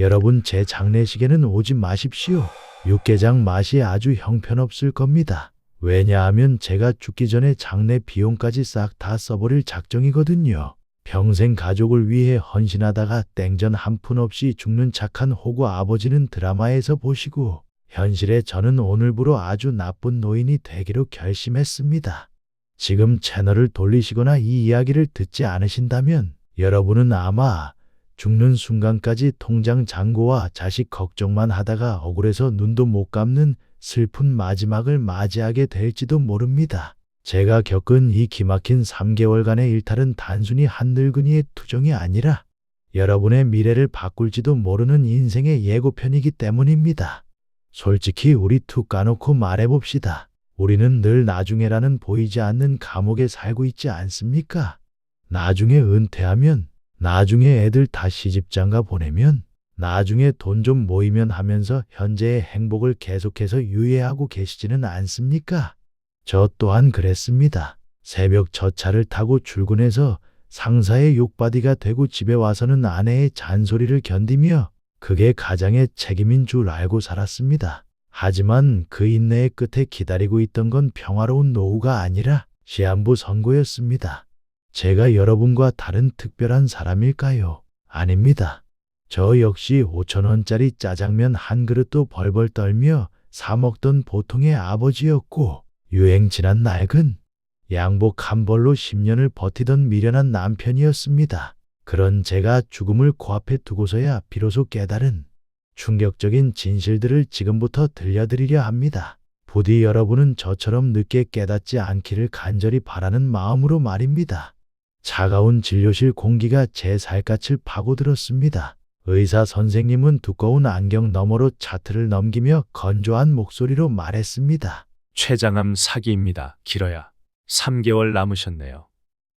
여러분 제 장례식에는 오지 마십시오. 육개장 맛이 아주 형편없을 겁니다. 왜냐하면 제가 죽기 전에 장례 비용까지 싹 다 써버릴 작정이거든요. 평생 가족을 위해 헌신하다가 땡전 한 푼 없이 죽는 착한 호구 아버지는 드라마에서 보시고 현실에 저는 오늘부로 아주 나쁜 노인이 되기로 결심했습니다. 지금 채널을 돌리시거나 이 이야기를 듣지 않으신다면 여러분은 아마 죽는 순간까지 통장 잔고와 자식 걱정만 하다가 억울해서 눈도 못 감는 슬픈 마지막을 맞이하게 될지도 모릅니다. 제가 겪은 이 기막힌 3개월간의 일탈은 단순히 한 늙은이의 투정이 아니라 여러분의 미래를 바꿀지도 모르는 인생의 예고편이기 때문입니다. 솔직히 우리 툭 까놓고 말해봅시다. 우리는 늘 나중에라는 보이지 않는 감옥에 살고 있지 않습니까? 나중에 은퇴하면, 나중에 애들 다 시집장가 보내면, 나중에 돈 좀 모이면 하면서 현재의 행복을 계속해서 유예하고 계시지는 않습니까? 저 또한 그랬습니다. 새벽 저 차를 타고 출근해서 상사의 욕바디가 되고 집에 와서는 아내의 잔소리를 견디며 그게 가장의 책임인 줄 알고 살았습니다. 하지만 그 인내의 끝에 기다리고 있던 건 평화로운 노후가 아니라 시한부 선고였습니다. 제가 여러분과 다른 특별한 사람일까요? 아닙니다. 저 역시 5천원짜리 짜장면 한 그릇도 벌벌 떨며 사먹던 보통의 아버지였고 유행 지난 낡은 양복 한 벌로 10년을 버티던 미련한 남편이었습니다. 그런 제가 죽음을 코앞에 두고서야 비로소 깨달은 충격적인 진실들을 지금부터 들려드리려 합니다. 부디 여러분은 저처럼 늦게 깨닫지 않기를 간절히 바라는 마음으로 말입니다. 차가운 진료실 공기가 제 살갗을 파고들었습니다. 의사 선생님은 두꺼운 안경 너머로 차트를 넘기며 건조한 목소리로 말했습니다. 췌장암 사기입니다. 길어야 3개월 남으셨네요.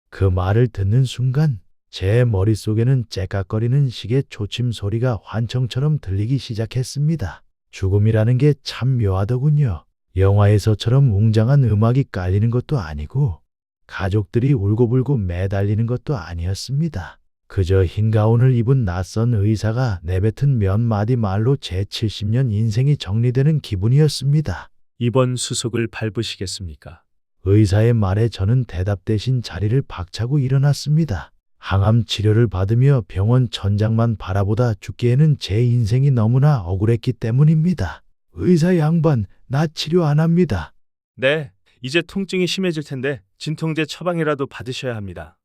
그 말을 듣는 순간 제 머릿속에는 째깍거리는 시계 초침 소리가 환청처럼 들리기 시작했습니다. 죽음이라는 게 참 묘하더군요. 영화에서처럼 웅장한 음악이 깔리는 것도 아니고 가족들이 울고불고 매달리는 것도 아니었습니다. 그저 흰 가운을 입은 낯선 의사가 내뱉은 몇 마디 말로 제 70년 인생이 정리되는 기분이었습니다. 이번 수속을 밟으시겠습니까? 의사의 말에 저는 대답 대신 자리를 박차고 일어났습니다. 항암 치료를 받으며 병원 천장만 바라보다 죽기에는 제 인생이 너무나 억울했기 때문입니다. 의사 양반, 나 치료 안 합니다. 네, 이제 통증이 심해질 텐데 진통제 처방이라도 받으셔야 합니다.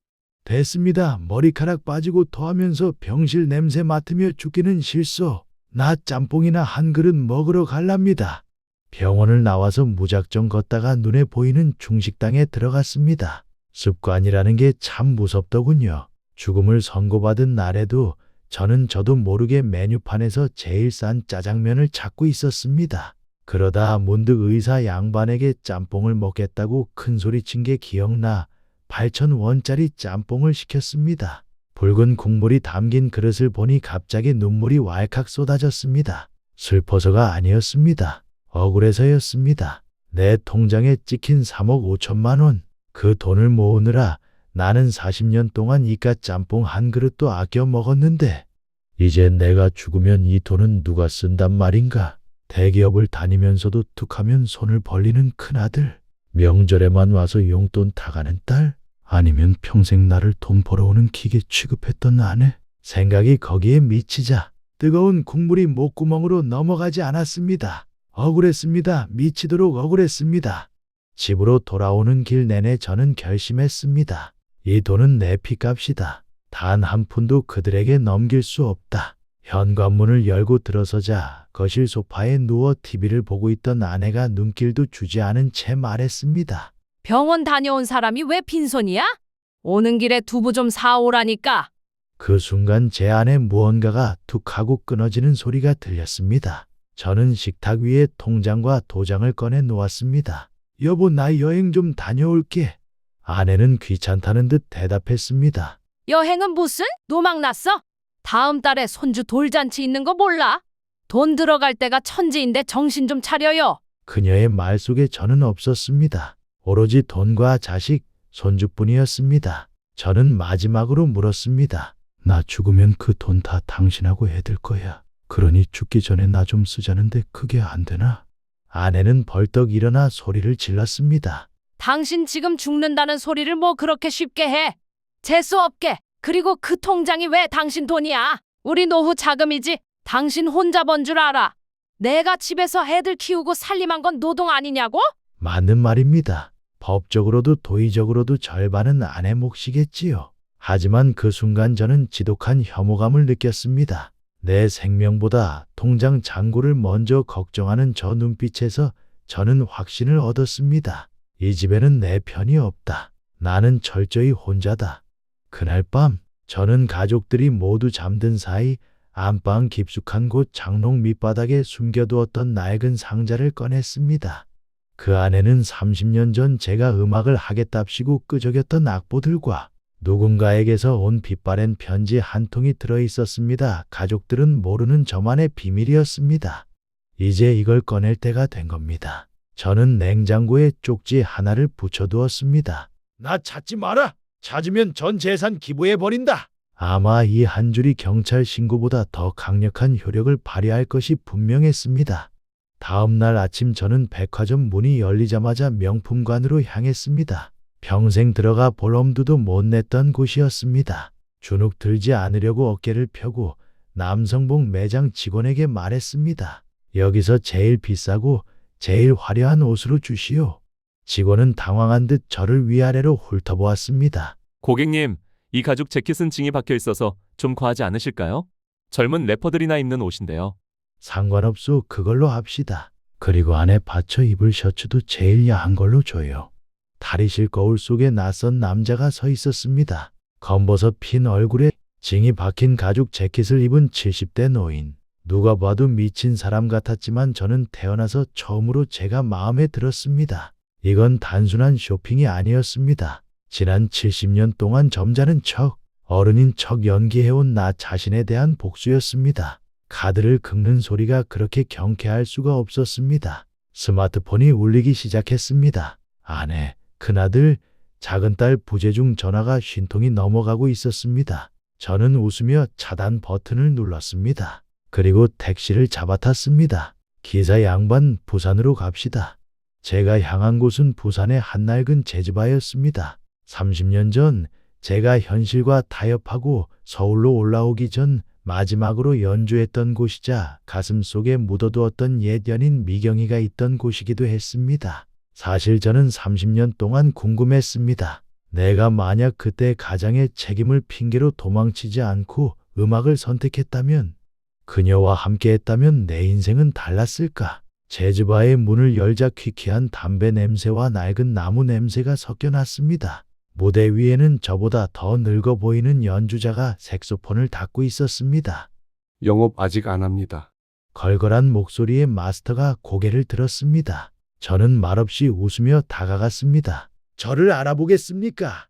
됐습니다. 머리카락 빠지고 토하면서 병실 냄새 맡으며 죽기는 싫소. 나 짬뽕이나 한 그릇 먹으러 갈랍니다. 병원을 나와서 무작정 걷다가 눈에 보이는 중식당에 들어갔습니다. 습관이라는 게 참 무섭더군요. 죽음을 선고받은 날에도 저는 저도 모르게 메뉴판에서 제일 싼 짜장면을 찾고 있었습니다. 그러다 문득 의사 양반에게 짬뽕을 먹겠다고 큰 소리 친 게 기억나 8,000원짜리 짬뽕을 시켰습니다. 붉은 국물이 담긴 그릇을 보니 갑자기 눈물이 왈칵 쏟아졌습니다. 슬퍼서가 아니었습니다. 억울해서였습니다. 내 통장에 찍힌 3억 5천만 원. 그 돈을 모으느라 나는 40년 동안 이깟 짬뽕 한 그릇도 아껴 먹었는데 이제 내가 죽으면 이 돈은 누가 쓴단 말인가? 대기업을 다니면서도 툭하면 손을 벌리는 큰아들. 명절에만 와서 용돈 타가는 딸. 아니면 평생 나를 돈 벌어오는 기계 취급했던 아내. 생각이 거기에 미치자 뜨거운 국물이 목구멍으로 넘어가지 않았습니다. 억울했습니다. 미치도록 억울했습니다. 집으로 돌아오는 길 내내 저는 결심했습니다. 이 돈은 내 피값이다. 단 한 푼도 그들에게 넘길 수 없다. 현관문을 열고 들어서자 거실 소파에 누워 TV를 보고 있던 아내가 눈길도 주지 않은 채 말했습니다. 병원 다녀온 사람이 왜 빈손이야? 오는 길에 두부 좀 사오라니까. 그 순간 제 안에 무언가가 툭 하고 끊어지는 소리가 들렸습니다. 저는 식탁 위에 통장과 도장을 꺼내 놓았습니다. 여보, 나 여행 좀 다녀올게. 아내는 귀찮다는 듯 대답했습니다. 여행은 무슨? 노망 났어? 다음 달에 손주 돌잔치 있는 거 몰라? 돈 들어갈 때가 천지인데 정신 좀 차려요. 그녀의 말 속에 저는 없었습니다. 오로지 돈과 자식, 손주뿐이었습니다. 저는 마지막으로 물었습니다. 나 죽으면 그 돈 다 당신하고 애들 거야. 그러니 죽기 전에 나 좀 쓰자는데 그게 안 되나? 아내는 벌떡 일어나 소리를 질렀습니다. 당신 지금 죽는다는 소리를 뭐 그렇게 쉽게 해? 재수 없게. 그리고 그 통장이 왜 당신 돈이야? 우리 노후 자금이지. 당신 혼자 번 줄 알아. 내가 집에서 애들 키우고 살림한 건 노동 아니냐고? 맞는 말입니다. 법적으로도 도의적으로도 절반은 아내 몫이겠지요. 하지만 그 순간 저는 지독한 혐오감을 느꼈습니다. 내 생명보다 통장 잔고를 먼저 걱정하는 저 눈빛에서 저는 확신을 얻었습니다. 이 집에는 내 편이 없다. 나는 철저히 혼자다. 그날 밤 저는 가족들이 모두 잠든 사이 안방 깊숙한 곳 장롱 밑바닥에 숨겨두었던 낡은 상자를 꺼냈습니다. 그 안에는 30년 전 제가 음악을 하겠답시고 끄적였던 악보들과 누군가에게서 온 빛바랜 편지 한 통이 들어 있었습니다. 가족들은 모르는 저만의 비밀이었습니다. 이제 이걸 꺼낼 때가 된 겁니다. 저는 냉장고에 쪽지 하나를 붙여두었습니다. 나 찾지 마라! 찾으면 전 재산 기부해 버린다! 아마 이 한 줄이 경찰 신고보다 더 강력한 효력을 발휘할 것이 분명했습니다. 다음 날 아침 저는 백화점 문이 열리자마자 명품관으로 향했습니다. 평생 들어가 볼 엄두도 못 냈던 곳이었습니다. 주눅 들지 않으려고 어깨를 펴고 남성복 매장 직원에게 말했습니다. 여기서 제일 비싸고 제일 화려한 옷으로 주시오. 직원은 당황한 듯 저를 위아래로 훑어보았습니다. 고객님, 이 가죽 재킷은 징이 박혀 있어서 좀 과하지 않으실까요? 젊은 래퍼들이나 입는 옷인데요. 상관없소 그걸로 합시다. 그리고 안에 받쳐 입을 셔츠도 제일 야한 걸로 줘요. 탈의실 거울 속에 낯선 남자가 서 있었습니다. 검버섯 핀 얼굴에 징이 박힌 가죽 재킷을 입은 70대 노인. 누가 봐도 미친 사람 같았지만 저는 태어나서 처음으로 제가 마음에 들었습니다. 이건 단순한 쇼핑이 아니었습니다. 지난 70년 동안 점잖은 척, 어른인 척 연기해온 나 자신에 대한 복수였습니다. 카드를 긁는 소리가 그렇게 경쾌할 수가 없었습니다. 스마트폰이 울리기 시작했습니다. 아내, 큰아들, 작은 딸 부재 중 전화가 쉰통이 넘어가고 있었습니다. 저는 웃으며 차단 버튼을 눌렀습니다. 그리고 택시를 잡아탔습니다. 기사 양반 부산으로 갑시다. 제가 향한 곳은 부산의 한낡은 제주바였습니다. 30년 전 제가 현실과 타협하고 서울로 올라오기 전 마지막으로 연주했던 곳이자 가슴 속에 묻어두었던 옛 연인 미경이가 있던 곳이기도 했습니다. 사실 저는 30년 동안 궁금했습니다. 내가 만약 그때 가장의 책임을 핑계로 도망치지 않고 음악을 선택했다면, 그녀와 함께 했다면 내 인생은 달랐을까? 제주바의 문을 열자 퀴퀴한 담배 냄새와 낡은 나무 냄새가 섞여 났습니다. 무대 위에는 저보다 더 늙어 보이는 연주자가 색소폰을 닦고 있었습니다. 영업 아직 안 합니다. 걸걸한 목소리의 마스터가 고개를 들었습니다. 저는 말없이 웃으며 다가갔습니다. 저를 알아보겠습니까?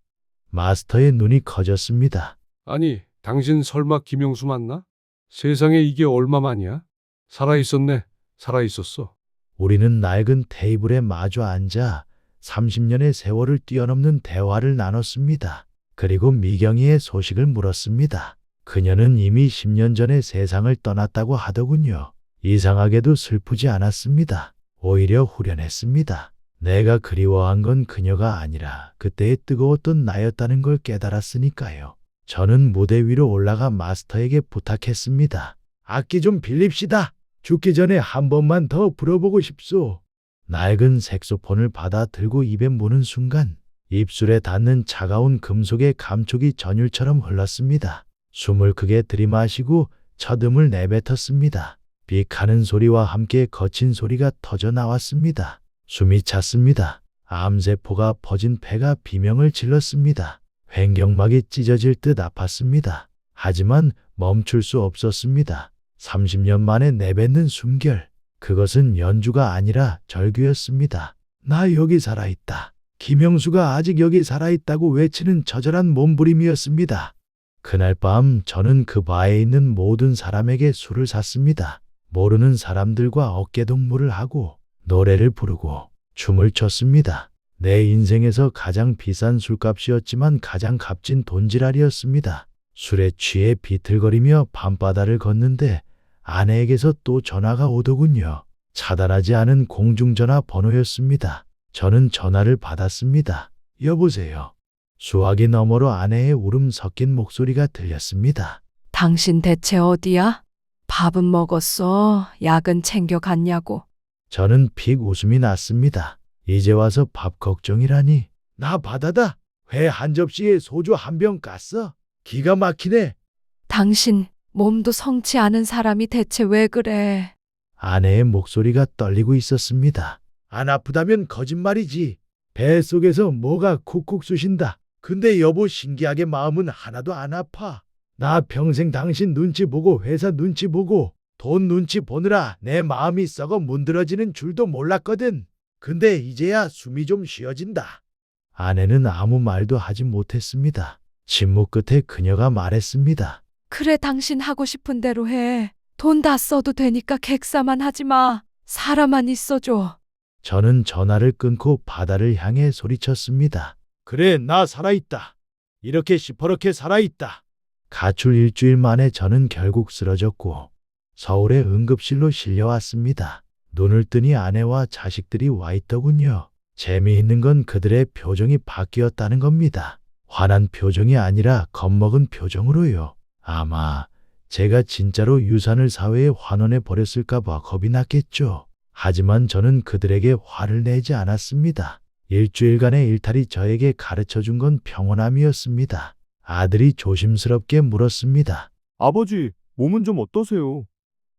마스터의 눈이 커졌습니다. 아니, 당신 설마 김영수 맞나? 세상에 이게 얼마만이야? 살아있었네. 살아있었어. 우리는 낡은 테이블에 마주 앉아 30년의 세월을 뛰어넘는 대화를 나눴습니다. 그리고 미경이의 소식을 물었습니다. 그녀는 이미 10년 전에 세상을 떠났다고 하더군요. 이상하게도 슬프지 않았습니다. 오히려 후련했습니다. 내가 그리워한 건 그녀가 아니라 그때의 뜨거웠던 나였다는 걸 깨달았으니까요. 저는 무대 위로 올라가 마스터에게 부탁했습니다. 악기 좀 빌립시다. 죽기 전에 한 번만 더 불어보고 싶소. 낡은 색소폰을 받아 들고 입에 무는 순간 입술에 닿는 차가운 금속의 감촉이 전율처럼 흘렀습니다. 숨을 크게 들이마시고 첫음을 내뱉었습니다. 삑하는 소리와 함께 거친 소리가 터져 나왔습니다. 숨이 찼습니다. 암세포가 퍼진 폐가 비명을 질렀습니다. 횡격막이 찢어질 듯 아팠습니다. 하지만 멈출 수 없었습니다. 30년 만에 내뱉는 숨결. 그것은 연주가 아니라 절규였습니다. 나 여기 살아있다. 김영수가 아직 여기 살아있다고 외치는 처절한 몸부림이었습니다. 그날 밤 저는 그 바에 있는 모든 사람에게 술을 샀습니다. 모르는 사람들과 어깨동무를 하고 노래를 부르고 춤을 췄습니다. 내 인생에서 가장 비싼 술값이었지만 가장 값진 돈지랄이었습니다. 술에 취해 비틀거리며 밤바다를 걷는데 아내에게서 또 전화가 오더군요. 차단하지 않은 공중전화 번호였습니다. 저는 전화를 받았습니다. 여보세요. 수화기 너머로 아내의 울음 섞인 목소리가 들렸습니다. 당신 대체 어디야? 밥은 먹었어? 약은 챙겨갔냐고. 저는 픽 웃음이 났습니다. 이제 와서 밥 걱정이라니. 나 바다다. 회 한 접시에 소주 한 병 깠어. 기가 막히네. 당신 몸도 성치 않은 사람이 대체 왜 그래? 아내의 목소리가 떨리고 있었습니다. 안 아프다면 거짓말이지. 뱃속에서 뭐가 쿡쿡 쑤신다. 근데 여보 신기하게 마음은 하나도 안 아파. 나 평생 당신 눈치 보고 회사 눈치 보고 돈 눈치 보느라 내 마음이 썩어 문드러지는 줄도 몰랐거든. 근데 이제야 숨이 좀 쉬어진다. 아내는 아무 말도 하지 못했습니다. 침묵 끝에 그녀가 말했습니다. 그래 당신 하고 싶은 대로 해. 돈 다 써도 되니까 객사만 하지 마. 사람만 있어줘. 저는 전화를 끊고 바다를 향해 소리쳤습니다. 그래, 나 살아있다. 이렇게 시퍼렇게 살아있다. 가출 일주일 만에 저는 결국 쓰러졌고 서울의 응급실로 실려왔습니다. 눈을 뜨니 아내와 자식들이 와 있더군요. 재미있는 건 그들의 표정이 바뀌었다는 겁니다. 화난 표정이 아니라 겁먹은 표정으로요. 아마 제가 진짜로 유산을 사회에 환원해 버렸을까봐 겁이 났겠죠. 하지만 저는 그들에게 화를 내지 않았습니다. 일주일간의 일탈이 저에게 가르쳐 준 건 평온함이었습니다. 아들이 조심스럽게 물었습니다. 아버지, 몸은 좀 어떠세요?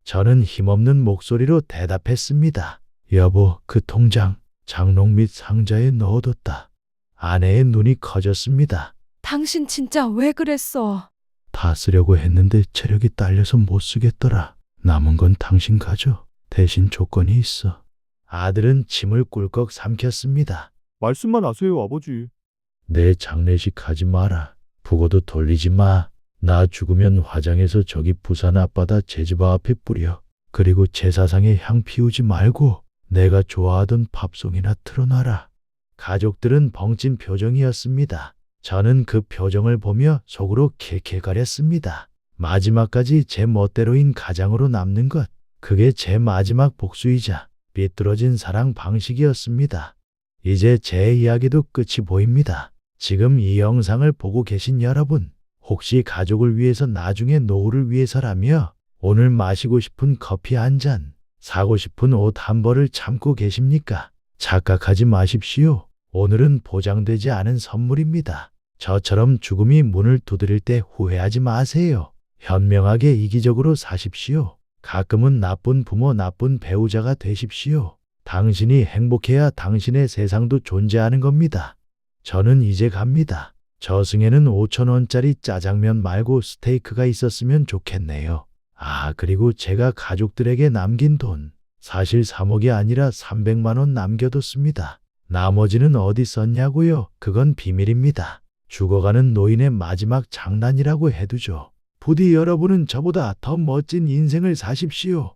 저는 힘없는 목소리로 대답했습니다. 여보, 그 통장 장롱 및 상자에 넣어뒀다. 아내의 눈이 커졌습니다. 당신 진짜 왜 그랬어? 다 쓰려고 했는데 체력이 딸려서 못 쓰겠더라. 남은 건 당신 가져. 대신 조건이 있어. 아들은 침을 꿀꺽 삼켰습니다. 말씀만 하세요, 아버지. 내 장례식 가지 마라. 부고도 돌리지 마. 나 죽으면 화장해서 저기 부산 앞바다 제주바 앞에 뿌려. 그리고 제사상에 향 피우지 말고 내가 좋아하던 팝송이나 틀어놔라. 가족들은 벙찐 표정이었습니다. 저는 그 표정을 보며 속으로 킬킬거렸습니다. 마지막까지 제 멋대로인 가장으로 남는 것. 그게 제 마지막 복수이자 삐뚤어진 사랑 방식이었습니다. 이제 제 이야기도 끝이 보입니다. 지금 이 영상을 보고 계신 여러분, 혹시 가족을 위해서 나중에 노후를 위해서라며 오늘 마시고 싶은 커피 한 잔, 사고 싶은 옷 한 벌을 참고 계십니까? 착각하지 마십시오. 오늘은 보장되지 않은 선물입니다. 저처럼 죽음이 문을 두드릴 때 후회하지 마세요. 현명하게 이기적으로 사십시오. 가끔은 나쁜 부모, 나쁜 배우자가 되십시오. 당신이 행복해야 당신의 세상도 존재하는 겁니다. 저는 이제 갑니다. 저승에는 5천원짜리 짜장면 말고 스테이크가 있었으면 좋겠네요. 아, 그리고 제가 가족들에게 남긴 돈. 사실 3억이 아니라 300만원 남겨뒀습니다. 나머지는 어디 썼냐고요? 그건 비밀입니다. 죽어가는 노인의 마지막 장난이라고 해두죠. 부디 여러분은 저보다 더 멋진 인생을 사십시오.